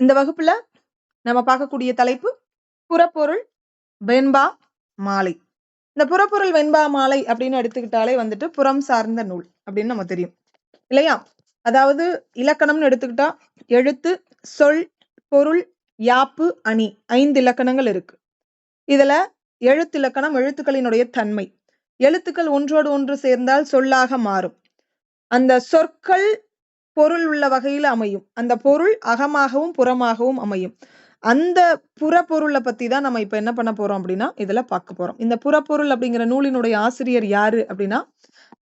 இந்த வகுப்புல நம்ம பார்க்கக்கூடிய தலைப்பு புறப்பொருள் வெண்பா மாலை. இந்த புறப்பொருள் வெண்பா மாலை அப்படின்னு எடுத்துக்கிட்டாலே வந்துட்டு புறம் சார்ந்த நூல் அப்படின்னு நம்ம தெரியும். இல்லையா? அதாவது இலக்கணம்னு எடுத்துக்கிட்டா எழுத்து சொல் பொருள் யாப்பு அணி ஐந்து இலக்கணங்கள் இருக்கு. இதுல எழுத்து இலக்கணம் எழுத்துக்களினுடைய தன்மை. எழுத்துக்கள் ஒன்றோடு ஒன்று சேர்ந்தால் சொல்லாக மாறும். அந்த சொற்கள் பொருள் உள்ள வகையில் அமையும். அந்த பொருள் அகமாகவும் புறமாகவும் அமையும். அந்த புறப்பொருளை பத்தி தான் நம்ம இப்ப என்ன பண்ண போறோம் அப்படின்னா இதுல பார்க்க போறோம். இந்த புறப்பொருள் அப்படிங்கிற நூலினுடைய ஆசிரியர் யாரு அப்படின்னா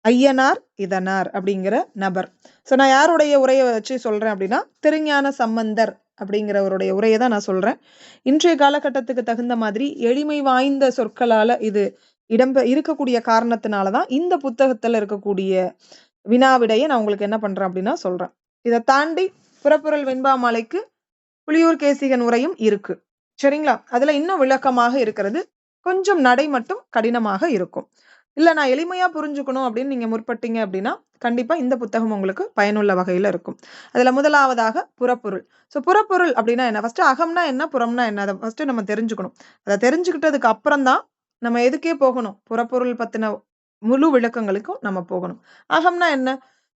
ஐயனார் இதனார் அப்படிங்கிற நபர். சோ நான் யாருடைய உரையை வச்சு சொல்றேன் அப்படின்னா திருஞான சம்பந்தர் அப்படிங்கிறவருடைய உரையை தான் நான் சொல்றேன். இன்றைய காலகட்டத்துக்கு தகுந்த மாதிரி எளிமை வாய்ந்த சொற்களால இது இடம்பெ இருக்கக்கூடிய காரணத்தினாலதான் இந்த புத்தகத்துல இருக்கக்கூடிய வினாவிடையை நான் உங்களுக்கு என்ன பண்றேன் அப்படின்னா சொல்றேன். இதை தாண்டி புறப்பொருள் வெண்பா மாலைக்கு கேசிகன் உரையும் இருக்கு. சரிங்களா? அதுல இன்னும் விளக்கமாக இருக்கிறது கொஞ்சம் நடை மட்டும் கடினமாக இருக்கும். இல்ல நான் எளிமையா புரிஞ்சுக்கணும் அப்படின்னு நீங்க முற்பட்டீங்க அப்படின்னா கண்டிப்பா இந்த புத்தகம் உங்களுக்கு பயனுள்ள வகையில இருக்கும். அதுல முதலாவதாக புறப்பொருள். சோ புறப்பொருள் அப்படின்னா என்ன? ஃபஸ்ட்டு அகம்னா என்ன? புறம்னா என்ன? அதை ஃபர்ஸ்ட் நம்ம தெரிஞ்சுக்கணும். அதை தெரிஞ்சுக்கிட்டதுக்கு அப்புறம் தான் நம்ம எதுக்கே போகணும்? புறப்பொருள் பத்தின முழு விளக்கங்களுக்கும் நம்ம போகணும். அகம்னா என்ன?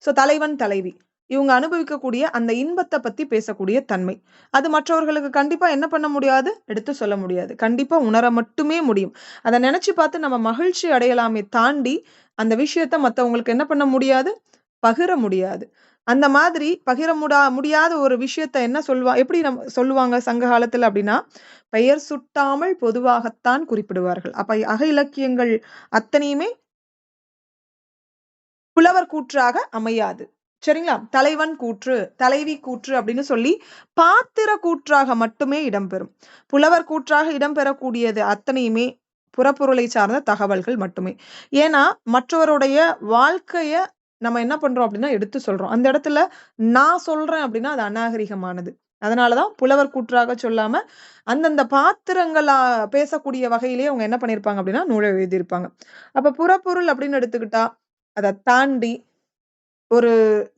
சோ தலைவன் தலைவி. இவங்க அனுபவிக்கக்கூடிய அந்த இன்பத்தை பத்தி பேசக்கூடிய தன்மை. அது மற்றவர்களுக்கு கண்டிப்பா என்ன பண்ண முடியாது? எடுத்து சொல்ல முடியாது. கண்டிப்பா உணர மட்டுமே முடியும். அதை நினைச்சு பார்த்து நம்ம மகிழ்ச்சி அடையலாமே தாண்டி அந்த விஷயத்த மத்தவங்களுக்கு என்ன பண்ண முடியாது? பகிர முடியாது. அந்த மாதிரி பகிர முடா முடியாத ஒரு விஷயத்த என்ன சொல்வா எப்படி நம்ம சொல்லுவாங்க சங்க காலத்துல அப்படின்னா பெயர் சுட்டாமல் பொதுவாகத்தான் குறிப்பிடுவார்கள். அப்ப அக இலக்கியங்கள் அத்தனையுமே புலவர் கூற்றாக அமையாது. சரிங்களா? தலைவன் கூற்று தலைவி கூற்று அப்படின்னு சொல்லி பாத்திர கூற்றாக மட்டுமே இடம்பெறும். புலவர் கூற்றாக இடம்பெறக்கூடியது அத்தனையுமே புறப்பொருளை சார்ந்த தகவல்கள் மட்டுமே. ஏன்னா மற்றவருடைய வாழ்க்கைய நம்ம என்ன பண்றோம் அப்படின்னா எடுத்து சொல்றோம். அந்த இடத்துல நான் சொல்றேன் அப்படின்னா அது அநாகரிகமானது. அதனாலதான் புலவர் கூற்றாக சொல்லாம அந்தந்த பாத்திரங்களா பேசக்கூடிய வகையிலேயே அவங்க என்ன பண்ணிருப்பாங்க அப்படின்னா நூலை எழுதியிருப்பாங்க. அப்ப புறப்பொருள் அப்படின்னு எடுத்துக்கிட்டா அதை தாண்டி ஒரு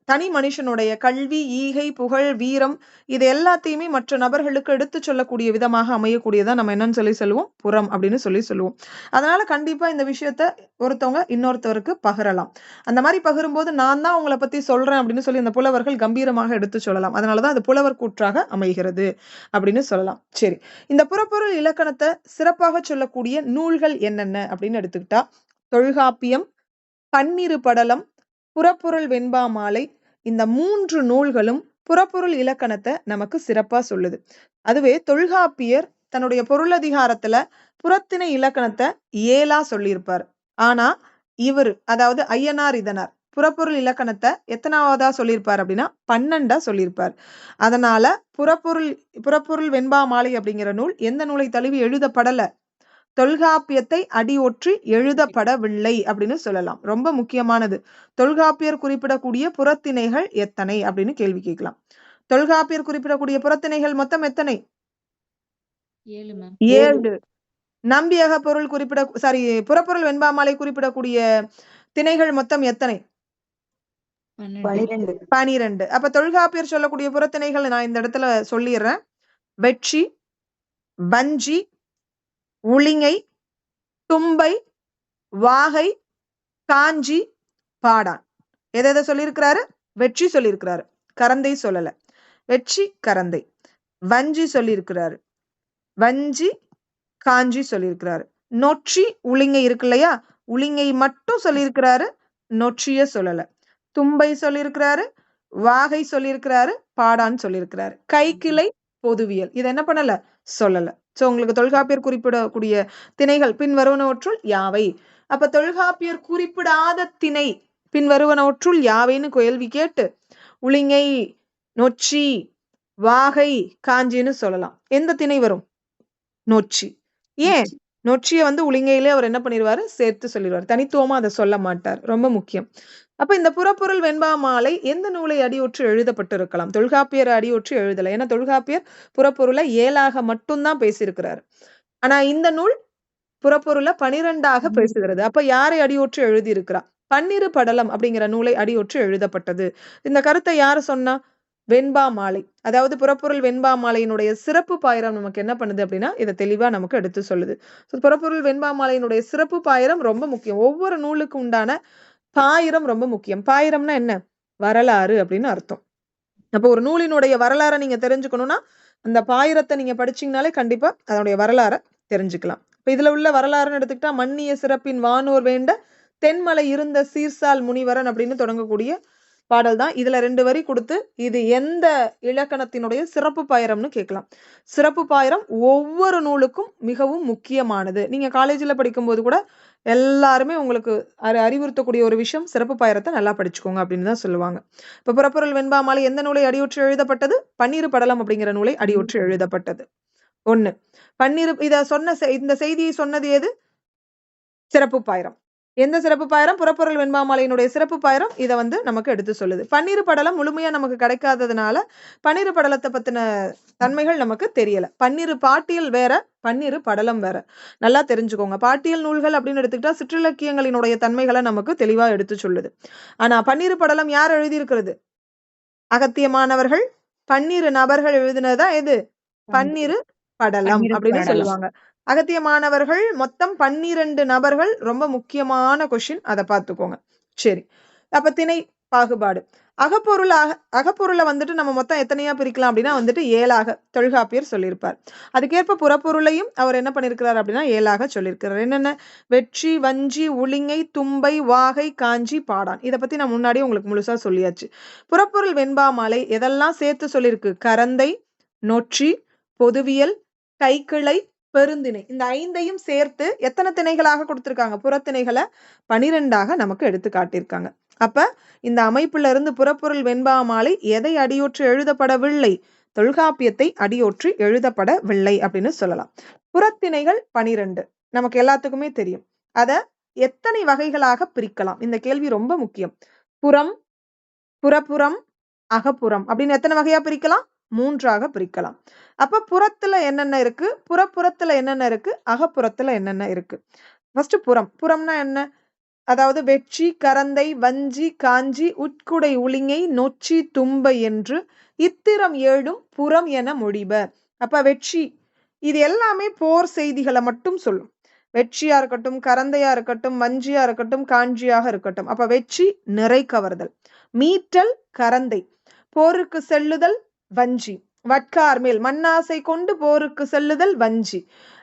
தனி மனுஷனுடைய கல்வி ஈகை புகழ் வீரம் இது எல்லாத்தையுமே மற்ற நபர்களுக்கு எடுத்து சொல்லக்கூடிய விதமாக அமையக்கூடியதா நம்ம என்னன்னு சொல்லி சொல்லுவோம்? புறம் அப்படின்னு சொல்லி சொல்லுவோம். அதனால கண்டிப்பா இந்த விஷயத்த ஒருத்தவங்க இன்னொருத்தவருக்கு பகிரலாம். அந்த மாதிரி பகிரும்போது நான் தான் உங்களை பத்தி சொல்றேன் அப்படின்னு சொல்லி இந்த புலவர்கள் கம்பீரமாக எடுத்து சொல்லலாம். அதனாலதான் அது புலவர் கூற்றாக அமைகிறது அப்படின்னு சொல்லலாம். சரி. இந்த புறப்பொருள் இலக்கணத்தை சிறப்பாக சொல்லக்கூடிய நூல்கள் என்னென்ன அப்படின்னு எடுத்துக்கிட்டா தொல்காப்பியம் பன்னிரு படலம் புறப்பொருள் வெண்பா மாலை இந்த மூன்று நூல்களும் புறப்பொருள் இலக்கணத்தை நமக்கு சிறப்பா சொல்லுது. அதுவே தொல்காப்பியர் தன்னுடைய பொருளதிகாரத்துல புறத்திணை இலக்கணத்தை ஏலா சொல்லியிருப்பார். ஆனா இவர் அதாவது ஐயனார் இதனார் புறப்பொருள் இலக்கணத்தை எத்தனாவதா சொல்லியிருப்பார் அப்படின்னா பன்னெண்டா சொல்லியிருப்பார். அதனால புறப்பொருள் புறப்பொருள் வெண்பா மாலை அப்படிங்கிற நூல் எந்த நூலை தழுவி எழுதப்படல தொல்காப்பியத்தை அடியொற்றி எழுதப்படவில்லை அப்படின்னு சொல்லலாம். ரொம்ப முக்கியமானது. தொல்காப்பியர் குறிப்பிடக்கூடிய புறத்திணைகள் எத்தனை அப்படின்னு கேள்வி கேட்கலாம். தொல்காப்பியர் குறிப்பிடக்கூடிய புறத்திணைகள் மொத்தம் எத்தனை? ஏழு நம்பியக பொருள் குறிப்பிட சாரி புறப்பொருள் வெண்பாமாலை குறிப்பிடக்கூடிய திணைகள் மொத்தம் எத்தனை? பனிரெண்டு. அப்ப தொல்காப்பியர் சொல்லக்கூடிய புறத்திணைகள் நான் இந்த இடத்துல சொல்லிடுறேன். வெற்றி வஞ்சி உளிங்கை தும்பை வாகை காஞ்சி பாடான். எதை எதை சொல்லியிருக்கிறாரு? வெற்றி சொல்லியிருக்கிறாரு. கரந்தை சொல்லல. வெற்றி கரந்தை. வஞ்சி சொல்லியிருக்கிறாரு. வஞ்சி காஞ்சி சொல்லியிருக்கிறாரு. நொச்சி உளிங்கை இருக்கு இல்லையா? உளிங்கை மட்டும் சொல்லியிருக்கிறாரு நொச்சிய சொல்லல. தும்பை சொல்லியிருக்கிறாரு வாகை சொல்லியிருக்கிறாரு பாடான் சொல்லியிருக்கிறாரு. கைக்கிளை பொதுவியல். இது என்ன பண்ணல? சொல்லல. சோ உங்களுக்கு தொல்காப்பியர் குறிப்பிடக்கூடிய திணைகள் பின் வருவனவற்றுள் யாவை? அப்ப தொல்காப்பியர் குறிப்பிடாத திணை பின் வருவனவற்றுள் யாவைன்னு கேள்வி கேட்டு உளிங்கை நொச்சி வாகை காஞ்சின்னு சொல்லலாம். எந்த திணை வரும்? நொச்சி. ஏன்? நொச்சியை வந்து உளிங்கையிலே அவர் என்ன பண்ணிடுவாரு சேர்த்து சொல்லிடுவார் தனித்துவமா அதை சொல்ல மாட்டார். ரொம்ப முக்கியம். அப்ப இந்த புறப்பொருள் வெண்பா மாலை எந்த நூலை அடியொற்றி எழுதப்பட்டிருக்கலாம்? தொல்காப்பியர் அடியொற்றி எழுதல. ஏன்னா தொல்காப்பியர் புறப்பொருளை ஏழாக மட்டும்தான் பேசியிருக்கிறாரு. ஆனா இந்த நூல் புறப்பொருளை பனிரெண்டாக பேசுகிறது. அப்ப யாரை அடியொற்றி எழுதியிருக்கிறா? பன்னிரு படலம் அப்படிங்கிற நூலை அடியொற்றி எழுதப்பட்டது. இந்த கருத்தை யாரு சொன்னா? வெண்பா மாலை. அதாவது புறப்பொருள் வெண்பா மாலையினுடைய சிறப்பு பாயிரம் நமக்கு என்ன பண்ணுது அப்படின்னா இதை தெளிவா நமக்கு எடுத்து சொல்லுது. புறப்பொருள் வெண்பா மாலையினுடைய சிறப்பு பாயிரம் ரொம்ப முக்கியம். ஒவ்வொரு நூலுக்கு உண்டான பாயிரம் ரொம்ப முக்கியம். பாயிரம்னா என்ன? வரலாறு அப்படின்னு அர்த்தம். அப்போ ஒரு நூலினுடைய வரலாறை நீங்க தெரிஞ்சுக்கணும்னா அந்த பாயிரத்தை நீங்க படிச்சீங்கனாலே கண்டிப்பா அதனுடைய வரலாறை தெரிஞ்சுக்கலாம். இப்ப இதுல உள்ள வரலாறுன்னு எடுத்துக்கிட்டா மன்னிய சிறப்பின் வானோர் வேண்ட தென்மலை இருந்த சீர்சால் முனிவரன் அப்படின்னு தொடங்கக்கூடிய பாடல் தான். இதுல ரெண்டு வரி கொடுத்து இது எந்த இலக்கணத்தினுடைய சிறப்பு பாயிரம்னு கேட்கலாம். சிறப்பு பாயிரம் ஒவ்வொரு நூலுக்கும் மிகவும் முக்கியமானது. நீங்க காலேஜ்ல படிக்கும்போது கூட எல்லாருமே உங்களுக்கு அறி- அறிவுறுத்தக்கூடிய ஒரு விஷயம் சிறப்பு பாயிரத்தை நல்லா படிச்சுக்கோங்க அப்படின்னு தான் சொல்லுவாங்க. இப்ப புறப்பொருள் வெண்பாமாலை எந்த நூலை அடியொற்றி எழுதப்பட்டது? பன்னீரு படலம் அப்படிங்கிற நூலை அடியொற்றி எழுதப்பட்டது. ஒண்ணு. பன்னீரு இத சொன்ன இந்த செய்தியை சொன்னது எது? சிறப்பு பாயிரம். எந்த சிறப்பு பாயிரம்? புறப்பொருள் வெண்பாமாலையினுடைய சிறப்பு பாயிரம்? இதை வந்து நமக்கு எடுத்து சொல்லுது. பன்னீர் படலம் முழுமையா நமக்கு கிடைக்காததுனால பன்னீர் படலத்தை பத்தின தன்மைகள் நமக்கு தெரியல. பன்னீர் பாட்டியல் வேற பன்னீர் படலம் வேற. நல்லா தெரிஞ்சுக்கோங்க. பாட்டியல் நூல்கள் அப்படின்னு எடுத்துக்கிட்டா சிற்றிலக்கியங்களினுடைய தன்மைகளை நமக்கு தெளிவா எடுத்து சொல்லுது. ஆனா பன்னீர் படலம் யார் எழுதியிருக்கிறது? அகத்தியமானவர்கள் பன்னிரு நபர்கள் எழுதினதா எது? பன்னிரு படலம் அப்படின்னு. சொல்லுவாங்க. அகத்தியமானவர்கள் மொத்தம் பன்னிரண்டு நபர்கள் ரொம்ப முக்கியமான கொஷின் அதை பார்த்துக்கோங்க. சரி அப்போ திணை பாகுபாடு. அகப்பொருள் அகப்பொருளை வந்துட்டு நம்ம மொத்தம் எத்தனையா பிரிக்கலாம் அப்படின்னா வந்துட்டு ஏழாக தொல்காப்பியர் சொல்லியிருப்பார். அதுக்கேற்ப புறப்பொருளையும் அவர் என்ன பண்ணியிருக்கிறார் அப்படின்னா ஏழாக சொல்லியிருக்கிறார். என்னென்ன? வெற்றி வஞ்சி உளிங்கை தும்பை வாகை காஞ்சி பாடான். இதை பத்தி நான் முன்னாடியே உங்களுக்கு முழுசா சொல்லியாச்சு. புறப்பொருள் வெண்பா மாலை எதெல்லாம் சேர்த்து சொல்லியிருக்கு? கரந்தை நொற்றி பொதுவியல் கைக்கிளை பெருந்திணை. இந்த ஐந்தையும் சேர்த்து எத்தனை திணைகளாக கொடுத்திருக்காங்க? புறத்திணைகளை பனிரெண்டாக நமக்கு எடுத்து காட்டியிருக்காங்க. அப்ப இந்த அமைப்புல இருந்து புறப்பொருள் வெண்பா மாலை எதை அடியொற்று எழுதப்படவில்லை? தொல்காப்பியத்தை அடியொற்று எழுதப்படவில்லை அப்படின்னு சொல்லலாம். புறத்திணைகள் பனிரெண்டு. நமக்கு எல்லாத்துக்குமே தெரியும். அத எத்தனை வகைகளாக பிரிக்கலாம்? இந்த கேள்வி ரொம்ப முக்கியம். புறம் புறப்புறம் அகப்புறம் அப்படின்னு எத்தனை வகையா பிரிக்கலாம்? மூன்றாக பிரிக்கலாம். அப்ப புறத்துல என்னென்ன இருக்கு? புறப்புறத்துல என்னென்ன இருக்கு? அகப்புறத்துல என்னென்ன இருக்கு? ஃபர்ஸ்ட் புறம். புறம்னா என்ன? அதாவது வெற்றி கரந்தை வஞ்சி காஞ்சி உட்குடை உளிங்கை நொச்சி தும்பை என்று இத்திரம் ஏழும் புறம் என மொழிப அப்ப வெற்றி. இது எல்லாமே போர் செய்திகளை மட்டும் சொல்லும். வெற்றியா இருக்கட்டும் கரந்தையா இருக்கட்டும் வஞ்சியா இருக்கட்டும் காஞ்சியாக இருக்கட்டும். அப்ப வெற்றி நிறை கவர்தல். மீட்டல் கரந்தை. போருக்கு செல்லுதல் வஞ்சி. வட்கார் மேல் மண்ணாசை கொண்டு போருக்கு செல்லுதல் வஞ்சி.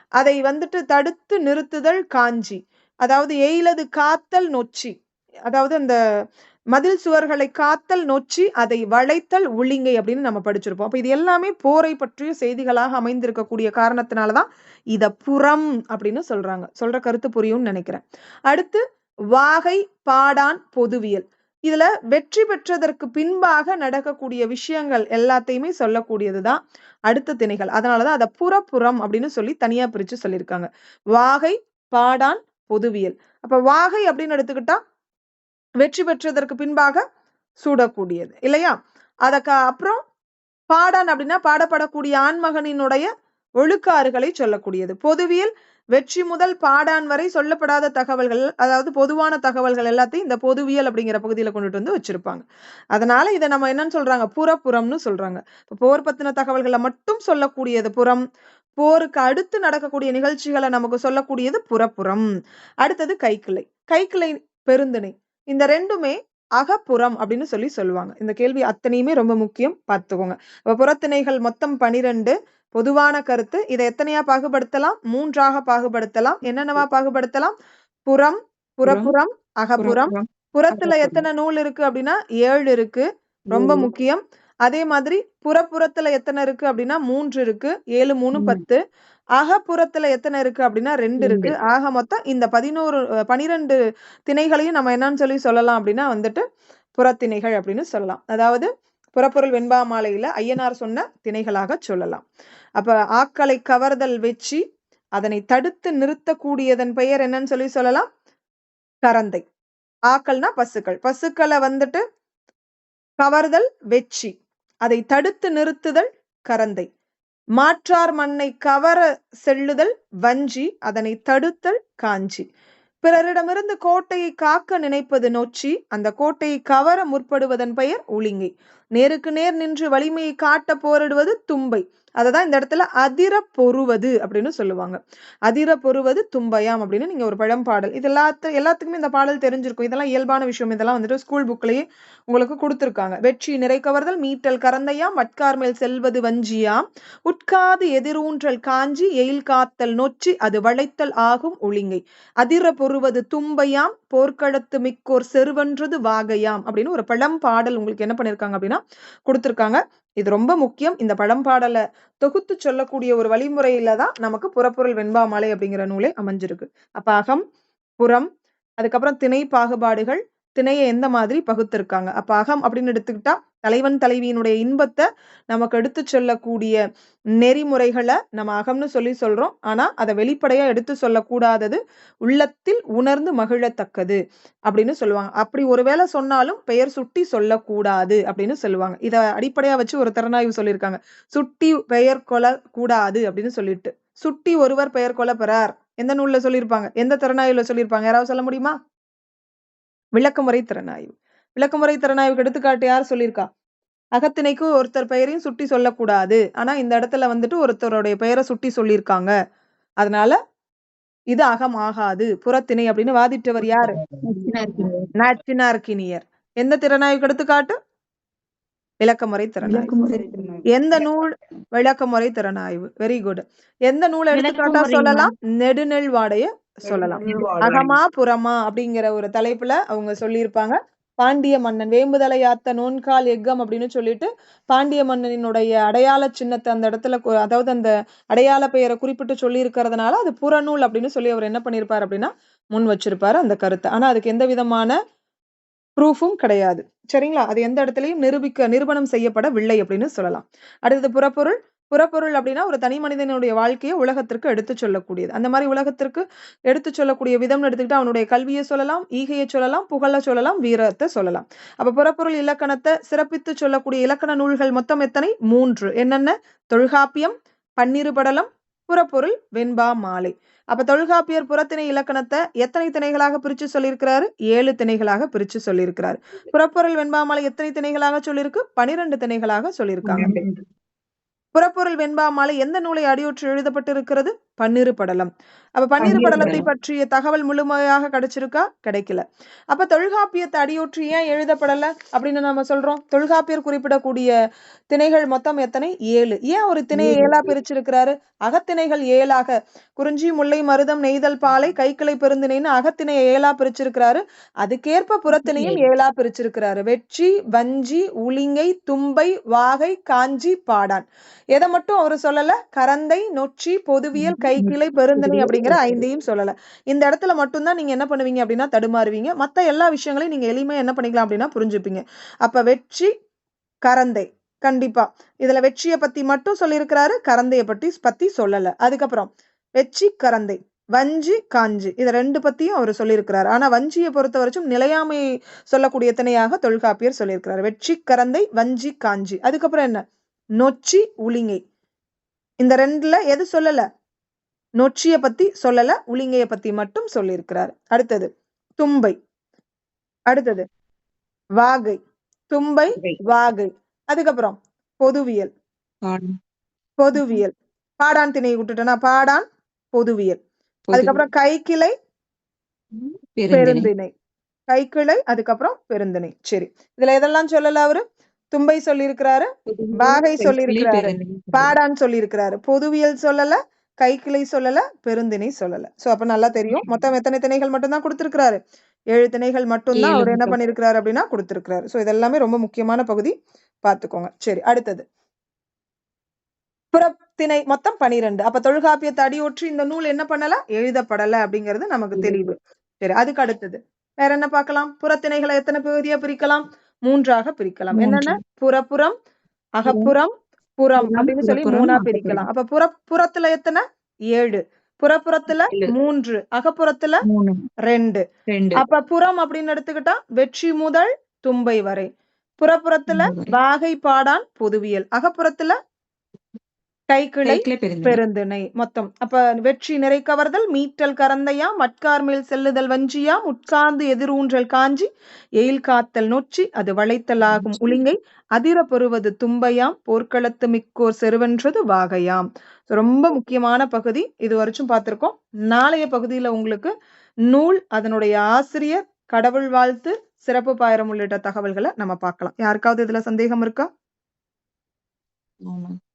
அதை வந்துட்டு தடுத்து நிறுத்துதல் காஞ்சி. அதாவது எயிலது காத்தல் நொச்சி. அதாவது அந்த மதில் சுவர்களை காத்தல் நொச்சி அதை வளைத்தல் உளிங்கை அப்படின்னு நம்ம படிச்சிருப்போம். அப்போ இது எல்லாமே போரை பற்றிய செய்திகளாக அமைந்திருக்கக்கூடிய காரணத்தினாலதான் இத புறம் அப்படின்னு சொல்றாங்க. சொல்ற கருத்து புரியும்னு நினைக்கிறேன். அடுத்து வாகை பாடான் பொதுவியல். இதுல வெற்றி பெற்றதற்கு பின்பாக நடக்கக்கூடிய விஷயங்கள் எல்லாத்தையுமே சொல்லக்கூடியதுதான் அடுத்த திணைகள். அதனாலதான் அதை புறப்புறம் அப்படின்னு சொல்லி தனியா பிரிச்சு சொல்லியிருக்காங்க. வாகை பாடான் பொதுவியல். அப்ப வாகை அப்படின்னு எடுத்துக்கிட்டா வெற்றி பெற்றதற்கு பின்பாக சூடக்கூடியது இல்லையா? அதற்கு அப்புறம் பாடான் அப்படின்னா பாடப்படக்கூடிய ஆண்மகனினுடைய ஒழுக்காறுகளை சொல்லக்கூடியது. பொதுவியல் வெற்றி முதல் பாடான் வரை சொல்லப்படாத தகவல்கள் அதாவது பொதுவான தகவல்கள் எல்லாத்தையும் இந்த பொதுவியல் அப்படிங்கிற பகுதியில கொண்டுட்டு வந்து வச்சிருப்பாங்க. அதனால இதை நம்ம என்னன்னு சொல்றாங்க? புறப்புறம்னு சொல்றாங்க. போர் பத்தின தகவல்களை மட்டும் சொல்லக்கூடியது புறம் போருக்கு அடுத்து நடக்கக்கூடிய நிகழ்ச்சிகளை நமக்கு சொல்லக்கூடியது புறப்புறம். அடுத்தது கைக்கிளை. கைக்கிளை பெருந்திணை. இந்த ரெண்டுமே அகப்புறம் அப்படின்னு சொல்லி சொல்லுவாங்க. இந்த கேள்வி அத்தனையுமே ரொம்ப முக்கியம். பார்த்துக்கோங்க. இப்போ புறத்திணைகள் மொத்தம் பனிரெண்டு பொதுவான கருத்து. இதை எத்தனையா பாகுபடுத்தலாம்? மூன்றாக பாகுபடுத்தலாம். என்னென்னவா பாகுபடுத்தலாம்? புறம் புறப்புறம் அகப்புறம். புறத்துல. எத்தனை நூல் இருக்கு அப்படின்னா ஏழு இருக்கு. ரொம்ப. முக்கியம். அதே மாதிரி புறப்புறத்துல எத்தனை இருக்கு அப்படின்னா மூன்று இருக்கு. ஏழு மூணு. பத்து. அகப்புறத்துல எத்தனை இருக்கு அப்படின்னா ரெண்டு இருக்கு. ஆக மொத்தம் இந்த பதினோரு பனிரெண்டு திணைகளையும் நம்ம என்னன்னு சொல்லி சொல்லலாம் அப்படின்னா வந்துட்டு புறத்திணைகள் அப்படின்னு சொல்லலாம். அதாவது புறப்பொருள் வெண்பா மாலையில ஐயனார் சொன்ன திணைகளாக சொல்லலாம். அப்ப ஆக்களை கவர்தல் வெச்சி அதனை தடுத்து நிறுத்தக்கூடியதன் பெயர் என்னன்னு சொல்லி சொல்லலாம். கரந்தை. ஆக்கள்னா பசுக்கள். பசுக்களை வந்துட்டு கவர்தல் வெச்சி அதை தடுத்து நிறுத்துதல் கரந்தை. மாற்றார் மண்ணை கவர செல்லுதல் வஞ்சி. அதனை தடுத்தல் காஞ்சி. பிறரிடமிருந்து கோட்டையை காக்க நினைப்பது நொச்சி அந்த கோட்டையை கவர முற்படுவதன் பெயர் உளிங்கை. நேருக்கு நேர் நின்று வலிமையை காட்ட போரிடுவது தும்பை. அதை தான் இந்த இடத்துல அதிர பொறுவது அப்படின்னு சொல்லுவாங்க. அதிர பொறுவது தும்பையாம் அப்படின்னு நீங்கள் ஒரு பழம்பாடல் இது எல்லாத்து எல்லாத்துக்குமே இந்த பாடல் தெரிஞ்சிருக்கும். இதெல்லாம் இயல்பான விஷயம். இதெல்லாம் வந்துட்டு ஸ்கூல் புக்லேயே உங்களுக்கு கொடுத்துருக்காங்க. வெற்றி நிறை கவர்தல் மீட்டல் கரந்தையாம் மட்கார் மேல் செல்வது வஞ்சியாம். உட்காது எதிரூன்றல் காஞ்சி எயில் காத்தல் நொச்சி அது வளைத்தல் ஆகும் ஒளிங்கை. அதிர பொறுவது தும்பையாம் போர்க்களத்து மிக்கோர் செருவன்றது வாகையாம் அப்படின்னு ஒரு பழம்பாடல் உங்களுக்கு என்ன பண்ணியிருக்காங்க அப்படின்னா கொடுத்துருக்காங்க. இது ரொம்ப முக்கியம். இந்த பழம்பாடலை தொகுத்து சொல்லக்கூடிய ஒரு வழிமுறையில தான் நமக்கு புறப்பொருள் வெண்பாமலை அப்படிங்கிற நூலே அமைஞ்சிருக்கு. அப்ப அகம் புறம் அதுக்கப்புறம் திணை பாகுபாடுகள் திணையை எந்த மாதிரி பகுத்திருக்காங்க? அப்ப அகம் அப்படின்னு எடுத்துக்கிட்டா தலைவன் தலைவியினுடைய இன்பத்தை நமக்கு எடுத்து சொல்லக்கூடிய நெறிமுறைகளை நம்ம அகம்னு சொல்லி சொல்றோம். ஆனா அதை வெளிப்படையா எடுத்து சொல்லக்கூடாதது உள்ளத்தில் உணர்ந்து மகிழத்தக்கது அப்படின்னு சொல்லுவாங்க. அப்படி ஒருவேளை சொன்னாலும் பெயர் சுட்டி சொல்லக்கூடாது அப்படின்னு சொல்லுவாங்க. இதை அடிப்படையா வச்சு ஒரு திறனாய்வு சொல்லியிருக்காங்க. சுட்டி பெயர் கொலை கூடாது அப்படின்னு சொல்லிட்டு. சுட்டி ஒருவர் பெயர் கொலை பெறார் எந்த நூல்ல சொல்லியிருப்பாங்க? எந்த திறனாய்வுல சொல்லியிருப்பாங்க? யாராவது சொல்ல முடியுமா? விளக்கமுறை திறனாய்வு. விளக்கமுறை திறனாய்வுக்கு எடுத்துக்காட்டு யார் சொல்லியிருக்கா? அகத்திணைக்கு ஒருத்தர் பெயரையும் சுட்டி சொல்லக்கூடாது. ஆனா இந்த இடத்துல வந்துட்டு ஒருத்தருடைய பெயரை சுட்டி சொல்லியிருக்காங்க. அதனால இது அகம் ஆகாது புறத்திணை அப்படின்னு வாதிட்டவர் யாரு? நாச்சினார்கினியர் எந்த திறனாய்வுக்கு எடுத்துக்காட்டு? விளக்கமுறை திறனாய்வு. எந்த நூல்? விளக்கமுறை திறனாய்வு. வெரி குட் எந்த நூல் எடுத்துக்காட்டா சொல்லலாம்? நெடுநெல் வாடைய சொல்லலாம் அகமா புறமா அப்படிங்கிற ஒரு தலைப்புல அவங்க சொல்லியிருப்பாங்க. பாண்டிய மன்னன் வேம்புதலையாத்த நோன்கால் எக்கம் அப்படின்னு சொல்லிட்டு பாண்டிய மன்னனினுடைய அடையாள சின்னத்தை அந்த இடத்துல அதாவது அந்த அடையாள பெயரை குறிப்பிட்டு சொல்லி இருக்கிறதுனால அது புறநூல் அப்படின்னு சொல்லி அவர் என்ன பண்ணியிருப்பார் அப்படின்னா முன் வச்சிருப்பாரு அந்த கருத்தை. ஆனா அதுக்கு எந்த விதமான ப்ரூஃபும் கிடையாது. சரிங்களா? அது எந்த இடத்துலையும் நிரூபிக்க நிரூபணம் செய்யப்படவில்லை அப்படின்னு சொல்லலாம். அடுத்தது புறப்பொருள். புறப்பொருள் அப்படின்னா ஒரு தனி மனிதனுடைய வாழ்க்கையை உலகத்திற்கு எடுத்து சொல்லக்கூடியது. அந்த மாதிரி உலகத்திற்கு எடுத்து சொல்லக்கூடிய விதம்னு எடுத்துக்கிட்டா அவனுடைய கல்வியை சொல்லலாம் ஈகையை சொல்லலாம் புகழ சொல்லலாம் வீரத்தை சொல்லலாம். அப்ப புறப்பொருள் இலக்கணத்தை சிறப்பித்து சொல்லக்கூடிய இலக்கண நூல்கள் மொத்தம் எத்தனை? மூன்று. என்னென்ன? தொல்காப்பியம் பன்னிரு படலம் புறப்பொருள் வெண்பா மாலை. அப்ப தொல்காப்பியர் புறத்திணை இலக்கணத்தை எத்தனை திணைகளாக பிரிச்சு சொல்லியிருக்கிறாரு? ஏழு திணைகளாக பிரிச்சு சொல்லியிருக்கிறாரு. புறப்பொருள் வெண்பாமாலை எத்தனை திணைகளாக சொல்லியிருக்கு? பனிரெண்டு திணைகளாக சொல்லியிருக்காங்க. புறப்பொருள் வெண்பாமாலை எந்த நூலை அடியுற்று எழுதப்பட்டிருக்கிறது? பன்னிரு படலம். அப்ப பன்னிரு படலத்தை. பற்றிய தகவல் முழுமையாக கிடைச்சிருக்கா? கிடைக்கல. அப்ப தொல்காப்பியத்தை அடியொற்றி ஏன் எழுதப்படல அப்படின்னு நம்ம சொல்றோம். தொல்காப்பியர் குறிப்பிடக்கூடிய திணைகள் மொத்தம் எத்தனை? ஏழு. ஏன் ஒரு திணையை ஏழு. ஏழா பிரிச்சிருக்கிறாரு? அகத்திணைகள் ஏழாக. குறிஞ்சி முல்லை மருதம் நெய்தல் பாலை கைக்கிளை பெருந்திணைன்னு அகத்திணையை ஏழா பிரிச்சிருக்கிறாரு. அதுக்கேற்ப புறத்திணையும் ஏழா. பிரிச்சிருக்கிறாரு. வெற்றி வஞ்சி உளிங்கை தும்பை வாகை காஞ்சி பாடான். எதை மட்டும் அவரு சொல்லல? கரந்தை நொச்சி பொதுவியல் கைக்கிளை பெருந்திணை அப்படிங்கிற ஐந்தையும் சொல்லல. இந்த இடத்துல மட்டும்தான் நீங்க என்ன பண்ணுவீங்க அப்படின்னா தடுமாறுவீங்க. மத்த எல்லா விஷயங்களையும் நீங்க எளிமையா என்ன பண்ணிக்கலாம் அப்படின்னா புரிஞ்சுப்பீங்க. அப்ப வெற்றி கரந்தை. கண்டிப்பா. இதுல வெற்றியை பத்தி மட்டும் சொல்லியிருக்கிறாரு கரந்தைய பத்தி பத்தி சொல்லல. அதுக்கப்புறம் வெற்றி கரந்தை. வஞ்சி காஞ்சி. இது ரெண்டு பத்தியும் அவர் சொல்லியிருக்கிறாரு. ஆனா வஞ்சியை பொறுத்த வரைக்கும் நிலையாமை சொல்லக்கூடிய திணையாக தொல்காப்பியர் சொல்லியிருக்கிறாரு. வெற்றி கரந்தை வஞ்சி காஞ்சி. அதுக்கப்புறம் என்ன? நொச்சி உளிங்கை. இந்த ரெண்டுல எது சொல்லல? நொச்சிய பத்தி சொல்லல உளிங்கைய பத்தி மட்டும் சொல்லியிருக்கிறார். அடுத்தது தும்பை. அடுத்தது வாகை. தும்பை வாகை. அதுக்கப்புறம் பொதுவியல். பொதுவியல். பாடான் திணையை விட்டுட்டேனா பாடான் பொதுவியல். அதுக்கப்புறம் கைக்கிளை பெருந்திணை. கைக்கிளை அதுக்கப்புறம் பெருந்திணை. சரி. இதுல எதெல்லாம் சொல்லல அவரு? தும்பை சொல்லியிருக்கிறாரு வாகை சொல்லியிருக்கிறாரு பாடான் சொல்லியிருக்கிறாரு. பொதுவியல் சொல்லல கைக்கிளை சொல்லல பெருந்திணை சொல்லல. சோ அப்ப நல்லா தெரியும். மொத்தம் எத்தனை திணைகள் மட்டும்தான் கொடுத்திருக்கிறாரு? ஏழு திணைகள் மட்டும்தான் அவர் என்ன மட்டும். பண்ணிருக்கிறாரு அப்படின்னா கொடுத்திருக்கிறாரு. சோ இதெல்லாமே ரொம்ப முக்கியமான பகுதி. பாத்துக்கோங்க சரி அடுத்தது. புறத்திணை மொத்தம் பனிரெண்டு. அப்ப தொல்காப்பியத்தை அடியொற்றி இந்த நூல் என்ன பண்ணல? எழுதப்படல அப்படிங்கிறது நமக்கு தெளிவு சரி அதுக்கு அடுத்தது. வேற என்ன பார்க்கலாம்? புறத்திணைகளை எத்தனை பகுதியா பிரிக்கலாம்? மூன்றாக பிரிக்கலாம். என்னென்ன? புறப்புறம் அகப்புறம் புறம் அப்படின்னு சொல்லி மூணா. பிரிக்கலாம். அப்ப புற புறத்துல எத்தனை? ஏழு. புறப்புறத்துல. மூன்று. அகப்புறத்துல ரெண்டு. அப்ப புறம் அப்படின்னு எடுத்துக்கிட்டா வெற்றி முதல் தும்பை வரை. புறப்புறத்துல. வாகை பாடான் பொதுவியல். அகப்புறத்துல கைக்கிளை பெருந்திணை. மொத்தம். அப்ப வெற்றி நிறை கவர்தல் மீட்டல் கரந்தையா மட்கார் மேல் செல்லுதல் வஞ்சியா முட்சார்ந்து எதிரூன்றல் காஞ்சி எயில் காத்தல் நொச்சி அது வளைத்தலாகும் உளிங்கை அதிர பெறுவது தும்பையாம் போர்க்களத்து மிக்கோர் செருவென்றது வாகையாம். ரொம்ப முக்கியமான பகுதி. இது வரைக்கும் பார்த்திருக்கோம். நாளைய பகுதியில உங்களுக்கு நூல் அதனுடைய ஆசிரியர் கடவுள் வாழ்த்து சிறப்பு பாயிரம் உள்ளிட்ட தகவல்களை நம்ம பார்க்கலாம். யாருக்காவது இதுல சந்தேகம் இருக்கா?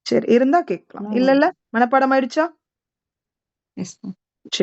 சரி இருந்தா கேட்கலாம். இல்ல இல்ல மனப்பாடம் ஆயிடுச்சா? Yes ma'am